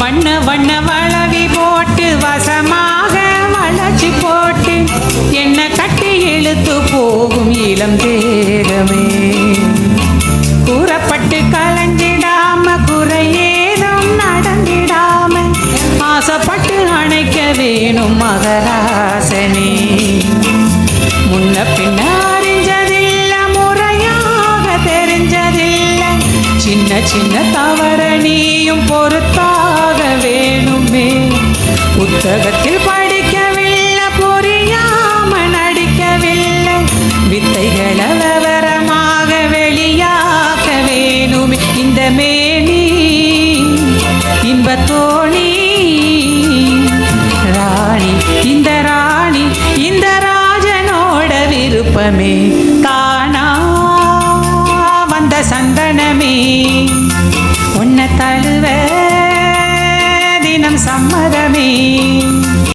வண்ண வண்ண வளவி போட்டு வசமாக வளர்ச்சி போட்டு என்ன கட்டி இழுத்து போகும் இளம் தேகமே. கூறப்பட்டு கலஞ்சிடாம குறையேதும் நடந்திடாம ஆசைப்பட்டு அணைக்க வேணும் மகராசனே. முன்ன பின்ன அறிஞ்சதில்ல முறையாக தெரிஞ்சதில்லை. சின்ன சின்ன தவற நீயும் பொறுத்தாக வேணுமே. புத்தகத்தில் படிக்கவில்லை புரியாம நடிக்கவில்லை. வித்தைகளை விவரமாக வெளியாக்க வேணுமே. இந்த மேனி இன்பத்தோணி ராணி இந்த ராணி இந்த ராஜனோட விருப்பமே. தானா வந்த சந்தனமே. para mean.